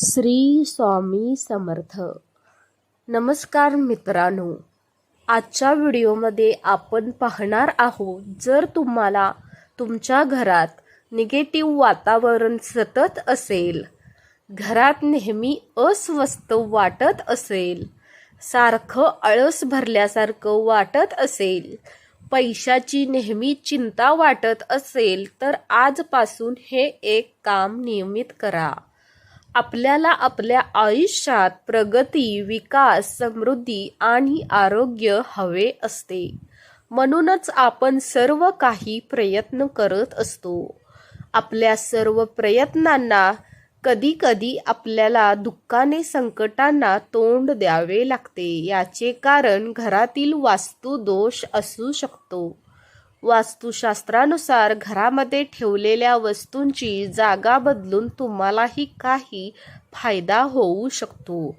श्री स्वामी समर्थ. नमस्कार मित्रांनो. आजच्या व्हिडिओमध्ये आपण पाहणार आहोत जर तुम्हाला तुमच्या घरात निगेटिव्ह वातावरण सतत असेल घरात नेहमी अस्वस्थ वाटत असेल सारखं आळस भरल्यासारखं वाटत असेल पैशाची नेहमी चिंता वाटत असेल तर आजपासून हे एक काम नियमित करा. आपल्याला आपल्या आयुष्यात प्रगती विकास समृद्धी आणि आरोग्य हवे असते. म्हणूनच आपण सर्व काही प्रयत्न करत असतो. आपल्या सर्व प्रयत्नांना कधी कधी आपल्याला दुःखाने संकटांना तोंड द्यावे लागते. याचे कारण घरातील वास्तुदोष असू शकतो. वास्तुशास्त्रानुसार घरामध्ये ठेवलेल्या वस्तूंची जागा बदलून तुम्हालाही काही फायदा होऊ शकतो.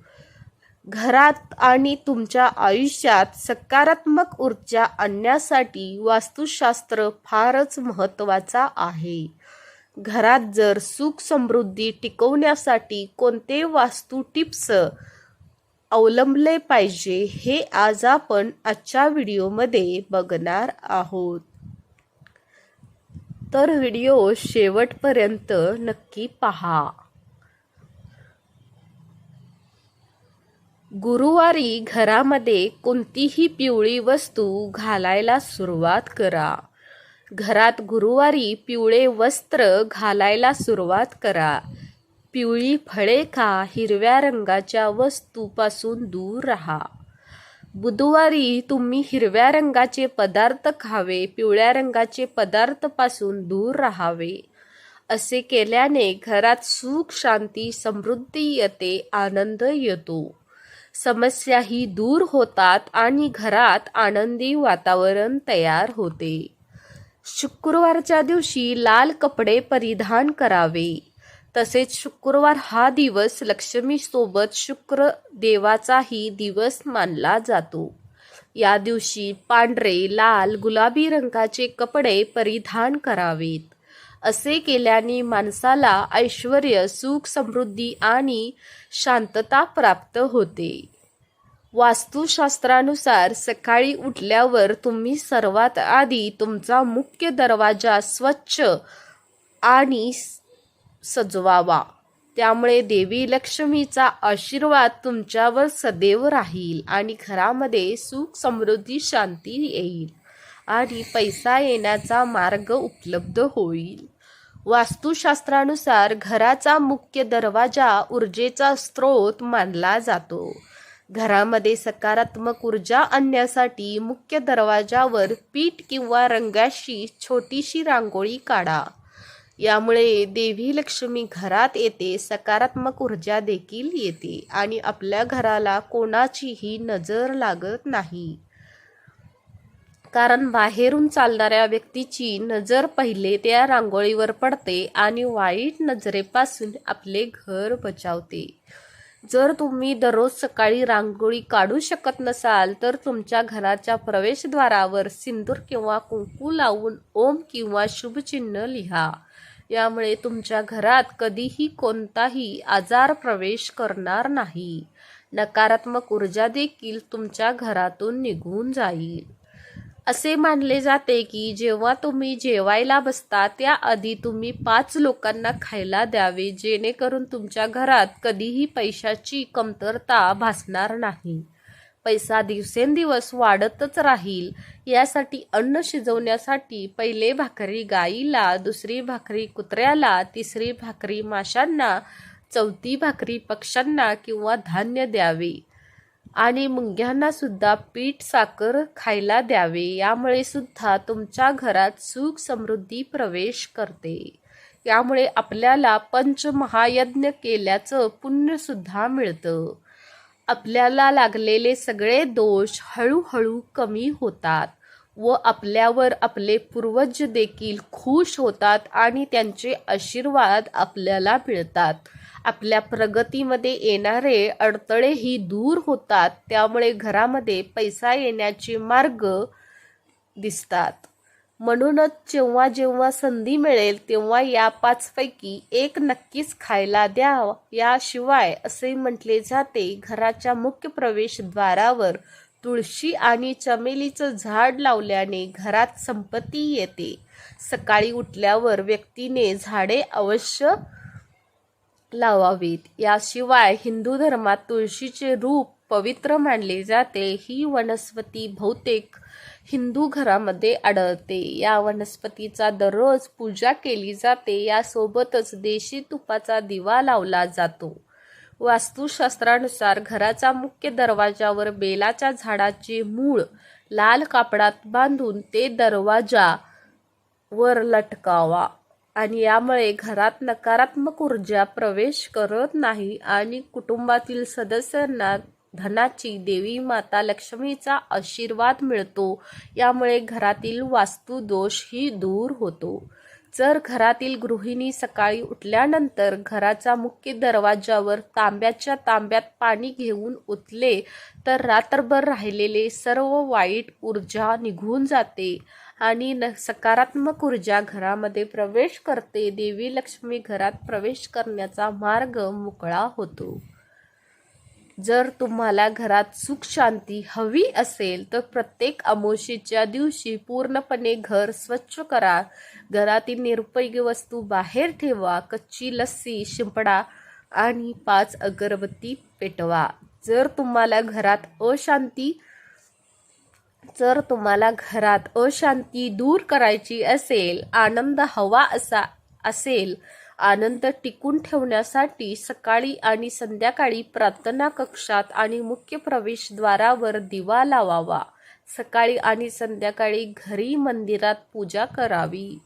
घरात आणि तुमच्या आयुष्यात सकारात्मक ऊर्जा आणण्यासाठी वास्तुशास्त्र फारच महत्त्वाचा आहे. घरात जर सुख समृद्धी टिकवण्यासाठी कोणते वास्तू टिप्स अवलंबले पाहिजे हे आज आपण आजच्या व्हिडिओमध्ये बघणार आहोत. तर व्हिडिओ शेवटपर्यंत नक्की पहा. गुरुवारी घरामध्ये कोणतीही पिवळी वस्तू घालायला सुरुवात करा. घरात गुरुवारी पिवळे वस्त्र घालायला सुरुवात करा. पिवळी फळे खा हिरव्या रंगाच्या वस्तूपासून दूर राहा. बुधवारी तुम्ही हिरव्या रंगाचे पदार्थ खावे पिवळ्या रंगाचे पदार्थपासून दूर राहावे. असे केल्याने घरात सुख शांती समृद्धी येते आनंद येतो. समस्याही दूर होतात आणि घरात आनंदी वातावरण तयार होते. शुक्रवारच्या दिवशी लाल कपडे परिधान करावे. तसेच शुक्रवार हा दिवस लक्ष्मीसोबत शुक्र देवाचाही दिवस मानला जातो. या दिवशी पांढरे लाल गुलाबी रंगाचे कपडे परिधान करावेत. असे केल्याने माणसाला ऐश्वर सुख समृद्धी आणि शांतता प्राप्त होते. वास्तुशास्त्रानुसार सकाळी उठल्यावर तुम्ही सर्वात आधी तुमचा मुख्य दरवाजा स्वच्छ आणि सजवावा. त्यामुळे देवी लक्ष्मीचा आशीर्वाद तुमच्यावर सदैव राहील आणि घरामध्ये सुख समृद्धी शांती येईल आणि पैसा येण्याचा मार्ग उपलब्ध होईल. वास्तुशास्त्रानुसार घराचा मुख्य दरवाजा ऊर्जेचा स्रोत मानला जातो. घरामध्ये सकारात्मक ऊर्जा आणण्यासाठी मुख्य दरवाजावर पीठ किंवा रंगाशी छोटीशी रांगोळी काढा. यामुळे देवी लक्ष्मी घरात येते सकारात्मक ऊर्जा देखील येते आणि आपल्या घराला कोणाचीही नजर लागत नाही. कारण बाहेरून चालणाऱ्या व्यक्तीची नजर पहिले त्या रांगोळीवर पडते आणि वाईट नजरेपासून आपले घर बचावते. जर तुम्ही दररोज सकाळी रांगोळी काढू शकत नसाल तर तुमच्या घराच्या प्रवेशद्वारावर सिंदूर किंवा कुंकू लावून ओम किंवा शुभचिन्ह लिहा. यामुळे तुमच्या घरात कधीही कोणताही आजार प्रवेश करणार नाही. नकारात्मक ऊर्जा देखील तुमच्या घरातून निघून जाईल. असे मानले जाते की जेव्हा तुम्ही जेवायला बसता त्याआधी तुम्ही पाच लोकांना खायला द्यावे जेणेकरून तुमच्या घरात कधीही पैशाची कमतरता भासणार नाही. पैसा दिवसेंदिवस वाढतच राहील. यासाठी अन्न शिजवण्यासाठी पहिले भाकरी गाईला दुसरी भाकरी कुत्र्याला तिसरी भाकरी माशांना चौथी भाकरी पक्ष्यांना किंवा धान्य द्यावे. आणि मुंग्यांना सुद्धा पीठ साखर खायला द्यावे. यामुळे सुद्धा तुमच्या घरात सुख समृद्धी प्रवेश करते. यामुळे आपल्याला पंचमहायज्ञ केल्याचं पुण्यसुद्धा मिळतं. आपल्याला लागलेले सगळे दोष हळूहळू कमी होतात व आपल्यावर आपले पूर्वज देखील खुश होतात आणि त्यांचे आशीर्वाद आपल्याला मिळतात. आपल्या प्रगतीमध्ये येणारे अडथळेही दूर होतात त्यामुळे घरामध्ये पैसा येण्याचे मार्ग दिसतात. म्हणूनच जेव्हा जेव्हा संधी मिळेल तेव्हा या पाचपैकी एक नक्कीच खायला द्या याशिवाय असे म्हटले जाते घराच्या मुख्य प्रवेशद्वारावर तुळशी आणि चमेलीचं झाड लावल्याने घरात संपत्ती येते. सकाळी उठल्यावर व्यक्तीने झाडे अवश्य लावावीत. याशिवाय हिंदू धर्मात तुळशीचे रूप पवित्र मानले जाते. ही वनस्पती बहुतेक हिंदू घरामध्ये आढळते. या वनस्पतीचा दररोज पूजा केली जाते. यासोबतच देशी तुपाचा दिवा लावला जातो. वास्तुशास्त्रानुसार घराचा मुख्य दरवाजावर बेलाच्या झाडाचे मूळ लाल कापडात बांधून ते दरवाजा वर लटकावा. आणि यामुळे घरात नकारात्मक ऊर्जा प्रवेश करत नाही आणि कुटुंबातील सदस्यांना धनाची देवी माता लक्ष्मीचा आशीर्वाद मिळतो. यामुळे घरातील वास्तुदोष ही दूर होतो. जर घरातील गृहिणी सकाळी उठल्यानंतर घराचा मुख्य दरवाजावर तांब्याच्या तांब्यात पाणी घेऊन उतले तर रात्रभर राहिलेले सर्व वाईट ऊर्जा निघून जाते. आणि न सकारात्मक ऊर्जा घरामध्ये प्रवेश करते. देवी लक्ष्मी घरात प्रवेश करण्याचा मार्ग मोकळा होतो. जर तुम्हाला घरात सुख शांती हवी असेल तर प्रत्येक अमोशीच्या दिवशी पूर्णपणे घर स्वच्छ करा. घरातील निरुपयोगी वस्तू बाहेर ठेवा. कच्ची लस्सी शिंपडा आणि पाच अगरबत्ती पेटवा. जर तुम्हाला घरात अशांती जर तुम्हाला घरात अशांती दूर करायची असेल आनंद हवा असा असेल आनंद टिकून ठेवण्यासाठी सकाळी आणि संध्याकाळी प्रार्थना कक्षात आणि मुख्य प्रवेशद्वारावर दिवा लावावा. सकाळी आणि संध्याकाळी घरी मंदिरात पूजा करावी.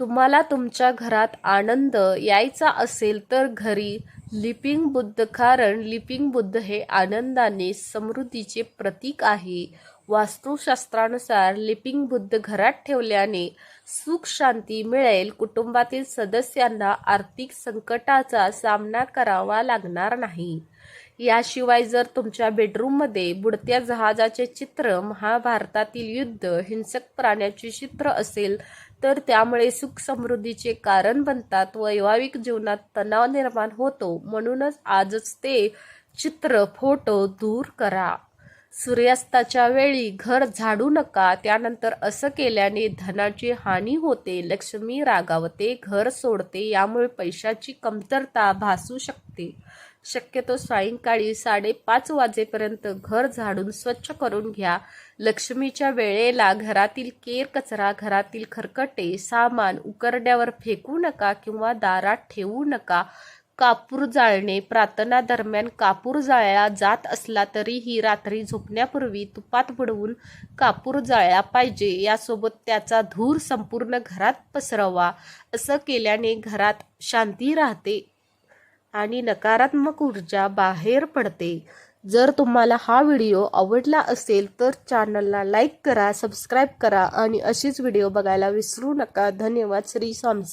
तुम्हाला तुमच्या घरात आनंद यायचा असेल तर घरी लिपिंग बुद्ध कारण लिपिंग बुद्ध हे आनंदाने समृद्धीचे प्रतीक आहे. वास्तुशास्त्रानुसार लिपिंग बुद्ध घरात ठेवल्याने सुख शांती मिळेल. कुटुंबातील सदस्यांना आर्थिक संकटाचा सामना करावा लागणार नाही. याशिवाय जर तुमच्या बेडरूममध्ये बुडत्या जहाजाचे चित्र महाभारतातील युद्ध हिंसक प्राण्याचे चित्र असेल तर त्यामुळे सुख समृद्धीचे कारण बनतात वैवाहिक जीवनात तणाव निर्माण होतो. म्हणूनच आजच ते चित्र फोटो दूर करा. सूर्यास्ताच्या वेळी घर झाडू नका. त्यानंतर असं केल्याने धनाची हानी होते लक्ष्मी रागावते घर सोडते यामुळे पैशाची कमतरता भासू शकते. शक्यतो सायंकाळी साडेपाच वाजेपर्यंत घर झाडून स्वच्छ करून घ्या. लक्ष्मीच्या वेळेला घरातील केर कचरा घरातील खरकटे सामान उकरड्यावर फेकू नका किंवा दारात ठेवू नका. कापूर जाळणे प्रार्थना दरम्यान कापूर जाळला जात असला तरीही रात्री झोपण्यापूर्वी तुपात बुडवून कापूर जाळला पाहिजे. यासोबत त्याचा धूर संपूर्ण घरात पसरवा. असं केल्याने घरात शांती राहते. आणि नकारात्मक ऊर्जा बाहेर पडते. जर तुम्हाला हा व्हिडिओ आवडला असेल तर चॅनलला लाईक करा सबस्क्राईब करा आणि अशीच व्हिडिओ बघायला विसरू नका. धन्यवाद श्री स्वामी